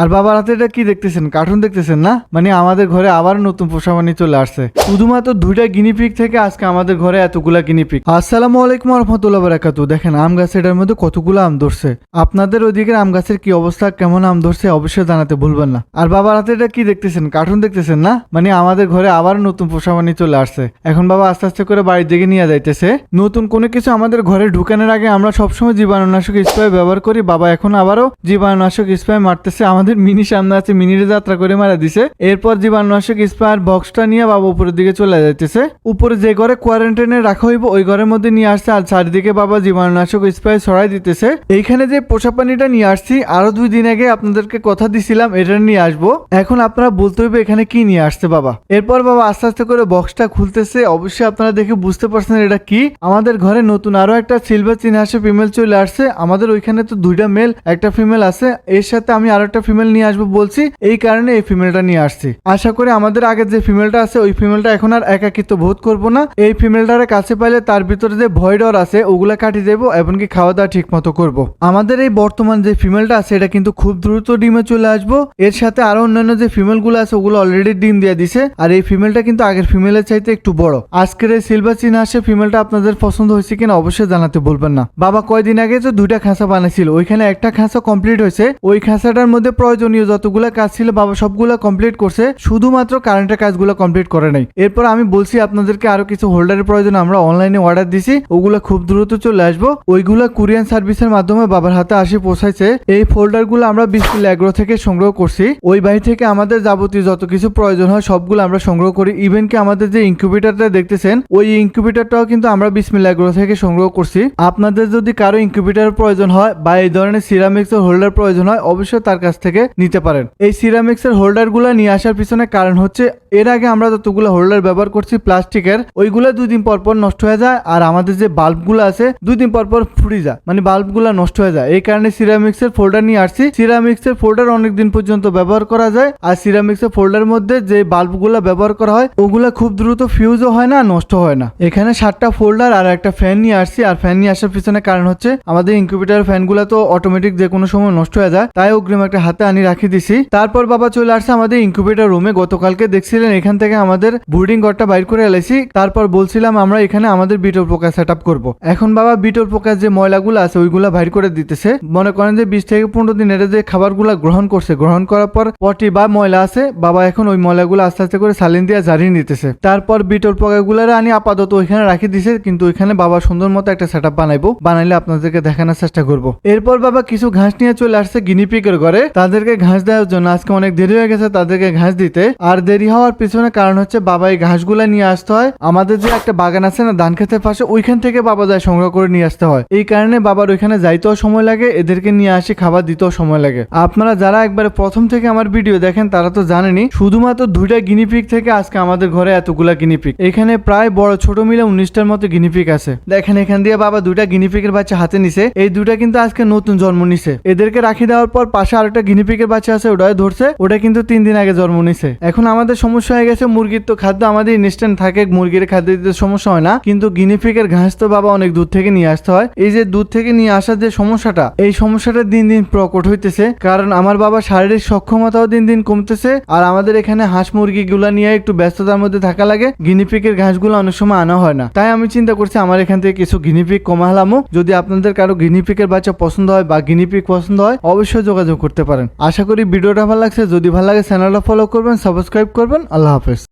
আর বাবার হাতে এটা কি দেখতেছেন? কার্টুন দেখতেছেন না? মানে আমাদের ঘরে আবার নতুন পোষা পানি চলে আসছে। শুধুমাত্র দুইটা গিনিপিক থেকে আজকে আমাদের ঘরে এতগুলা গিনিপিক আসসালামু আলাইকুম রহমতুল্লাহ বারাকাতু দেখেন, আম গাছ এটার মধ্যে কতগুলো আম ধরছে। আপনাদের ওইদিকের আম গাছের কি অবস্থা, কেমন আম ধরছে, অবশ্যই জানাতে ভুলবেন না। আর বাবার হাতে এটা কি দেখতেছেন? কার্টুন দেখতেছেন না? মানে আমাদের ঘরে আবার নতুন পোষা পানি চলে আসছে। এখন বাবা আস্তে আস্তে করে বাড়ির দিকে নিয়ে যাইতেছে। নতুন কোনো কিছু আমাদের ঘরে ঢুকানোর আগে আমরা সবসময় জীবাণুনাশক স্প্রে ব্যবহার করি। বাবা এখন আবারও জীবাণুনাশক স্প্রে মারতেছে আমাদের মিনি সামনে আছে, মিনির যাত্রা করে মারা দিছে। এরপর জীবাণুনাশক স্প্রে বক্সটা নিয়ে বাবা উপরের দিকে চলে যাইতেছে। উপরে যে ঘরে কোয়ারেন্টাইনে রাখা হইব, ওই ঘরের মধ্যে নিয়ে আসছে আর চারিদিকে বাবা জীবাণুনাশক স্প্রে ছড়াই দিতেছে। এইখানে যে পোষা পানিটা নিয়ে আসছি, আরও দুই দিন আগে আপনাদেরকে কথা দিছিলাম, এটা নিয়ে আসব। এখন আপনারা বলতে হইবে এখানে কি নিয়ে আসছে বাবা। এরপর বাবা আস্তে আস্তে করে বক্সটা খুলতেছে, অবশ্যই আপনারা দেখে বুঝতে পারছেন এটা কি। আমাদের ঘরে নতুন আরও একটা সিলভার চিনহাসে ফিমেল চলে আসছে, আমাদের ওইখানে তো দুইটা মেল একটা ফিমেল আছে, এর সাথে আমি আরও একটা ফিমেল নিয়ে আসব বলছি, এই কারণে এই ফিমেলটা নিয়ে আসছি। আশা করি আমাদের আগে যে ফিমেলটা আছে, ওই ফিমেলটা এখন আর একাকিত্ব বোধ করব না। এই ফিমেলটারে কাছে পাইলে তার ভিতরে যে ভয় ডর আছে, ওগুলা কাটিয়ে দেবো, এমনকি খাওয়া দাওয়া ঠিক মতো করব। আমাদের এই বর্তমান যে ফিমেলটা আছে, এটা কিন্তু খুব দ্রুত ডিমে চলে আসব। এর সাথে আরও অন্যান্য যে ফিমেলগুলো আছে, ওগুলো অলরেডি ডিম দিয়ে দিছে। আর এই ফিমেলটা কিন্তু আগের ফিমেলের চাইতে একটু বড়। আজকের এই সিলভার চিন হাসে ফিমেলটা আপনাদের পছন্দ হয়েছে কিনা অবশ্যই জানাতে বলবেন না। বাবা কয়দিন আগে তো দুইটা খাঁচা বানাইছিল। ওইখানে একটা খাঁচা কমপ্লিট হয়েছে। ওই খাঁচাটার মধ্যে প্রয়োজনীয় যতগুলো কাজ ছিল, বাবা সবগুলো কমপ্লিট করছে, শুধুমাত্র কারেন্টের কাজগুলো কমপ্লিট করে নাই। এরপর আমি বলছি, আপনাদেরকে আরও কিছু হোল্ডারের প্রয়োজন, আমরা অনলাইনে অর্ডার দিছি, ওগুলো খুব দ্রুত চলে আসব। ওইগুলো কুরিয়ান সার্ভিসের মাধ্যমে বাবার হাতে আসি পৌঁছাইছে। এই ফোল্ডারগুলো আমরা বিসমিল অ্যাগ্রো থেকে সংগ্রহ করছি। ওই বাড়ি থেকে আমাদের যাবতীয় যত কিছু প্রয়োজন হয়, সবগুলো আমরা সংগ্রহ করি। ইভেন কি আমাদের যে ইনকিউবেটারটা দেখতেছেন, ওই ইনকিউবেটারটাও কিন্তু আমরা বিসমিল অ্যাগ্রো থেকে সংগ্রহ করছি। আপনাদের যদি কারও ইনকিউবেটার প্রয়োজন হয় বা এই ধরনের সিরামিক্স হোল্ডার প্রয়োজন হয়, অবশ্যই তার কাছ থেকে নিতে পারেন। এই সিরামিক্সের হোল্ডারগুলো নিয়ে আসার পিছনে কারণ হচ্ছে এর আগে আমরা যতগুলো হোল্ডার ব্যবহার করছি প্লাস্টিকের, ওইগুলো দুই দিন পর পর নষ্ট হয়ে যায় আর আমাদের যে বাল্বগুলো আছে দুই দিন পর পর যায়। মানে বাল্বগুলো নষ্ট হয়ে যায়। এই কারণে সিরামিক্স এর ফোল্ডার নিয়ে আসছি। সিরামিক্স এর ফোল্ডার অনেক দিন পর্যন্ত ব্যবহার করা যায় আর সিরামিক্স এর ফোল্ডার মধ্যে যে বাল্বগুলো ব্যবহার করা হয়, ওগুলো খুব দ্রুত ফিউজও হয় না, নষ্ট হয় না। এখানে সাতটা ফোল্ডার আর একটা ফ্যান নিয়ে আসছি। আর ফ্যান নিয়ে আসার পিছনে কারণ হচ্ছে আমাদের ইনকিউবেটার ফ্যানগুলো তো অটোমেটিক যে কোনো সময় নষ্ট হয়ে যায়। তাই অগ্রিম একটা হাতে আনি রাখি দিছি। তারপর বাবা চলে আসছে আমাদের ইনকিউবেটার রুমে গতকালকে দেখছিলেন এখান থেকে আমাদের বোর্ডিং ঘরটা বাইর করে এলাইছি। তারপর বলছিলাম, আমরা এখানে আমাদের বিটল পোকা সেট আপ করব। এখন বাবা, বিটল পোকার যে ময়লাগুলো আছে, ওইগুলা বাইর করে দিতেছে। মনে করেন যে বিশ থেকে পনেরো দিন এটা যে খাবারগুলো গ্রহণ করছে, গ্রহণ করার পর পটি বা ময়লা আছে, বাবা এখন ওই ময়লাগুলো আস্তে আস্তে করে সালিন দিয়ে ঝাড়িয়ে নিতেছে। তারপর বিটল পোকাগুলার আনি আপাতত ওইখানে রাখি দিছে, কিন্তু ওইখানে বাবা সুন্দর মতো একটা সেট আপ বানাইবো। বানাইলে আপনাদেরকে দেখানোর চেষ্টা করব। এরপর বাবা কিছু ঘাস নিয়ে চলে আসছে গিনিপিকের ঘরে। তাদেরকে ঘাস দেওয়ার জন্য আজকে অনেক দেরি হয়ে গেছে তাদেরকে ঘাস দিতে। আর দেরি হওয়ার পিছনে কারণ হচ্ছে বাবা এই ঘাসগুলা নিয়ে আসতে হয়। আমাদের যে একটা বাগান আছে না, ধান খেতের পাশে, ওইখান থেকে বাবা যায় সংগ্রহ করে নিয়ে আসতে হয়। এই কারণে বাবার ওইখানে যাইতেও সময় লাগে, এদেরকে নিয়ে আসি খাবার দিতেও সময় লাগে। আপনারা যারা একবারে প্রথম থেকে আমার ভিডিও দেখেন, তারা তো জানেনই, শুধুমাত্র দুইটা গিনিপিক থেকে আজকে আমাদের ঘরে এতগুলা গিনিপিক এখানে প্রায় বড় ছোট মিলে উনিশটার মতো গিনিপিক আছে। দেখেন, এখান দিয়ে বাবা দুইটা গিনিপিকের বাচ্চা হাতে নিছে। এই দুইটা কিন্তু আজকে নতুন জন্ম নিছে। এদেরকে রাখি দেওয়ার পর পাশে আরেকটা গিনিপিকের বাচ্চা আছে ওটাই ধরছে। ওটা কিন্তু তিন দিন আগে জন্ম নিছে। এখন আমাদের সমস্যা হয়ে গেছে, মুরগির তো খাদ্য আমাদের ইনস্ট্যান্ট থাকে, মুরগির খাদ্য দিতে সমস্যা হয় না। কিন্তু গিনিপিকের ঘাস তো বাবা অনেক দূর থেকে নিয়ে আসতে হয়। এই যে দূর থেকে নিয়ে আসার যে সমস্যাটা, এই সমস্যাটা দিন দিন প্রকট হইতেছে। কারণ আমার বাবা শারীরিক সক্ষমতাও দিন দিন কমতেছে, আর আমাদের এখানে হাঁস মুরগি গুলা নিয়ে একটু ব্যস্ততার মধ্যে থাকা লাগে, গিনিপিকের ঘাসগুলো অনেক সময় আনা হয় না। তাই আমি চিন্তা করছি, আমার এখান থেকে কিছু গিনিপিক কমালামও যদি আপনাদের কারও গিনিপিকের বাচ্চা পছন্দ হয় বা গিনিপিক পছন্দ হয়, অবশ্যই যোগাযোগ করতে পারেন। আশা করি ভিডিওটা ভালো লাগছে। যদি ভালো লাগে চ্যানেলটা ফলো করবেন সাবস্ক্রাইব করবেন আল্লাহ হাফেজ।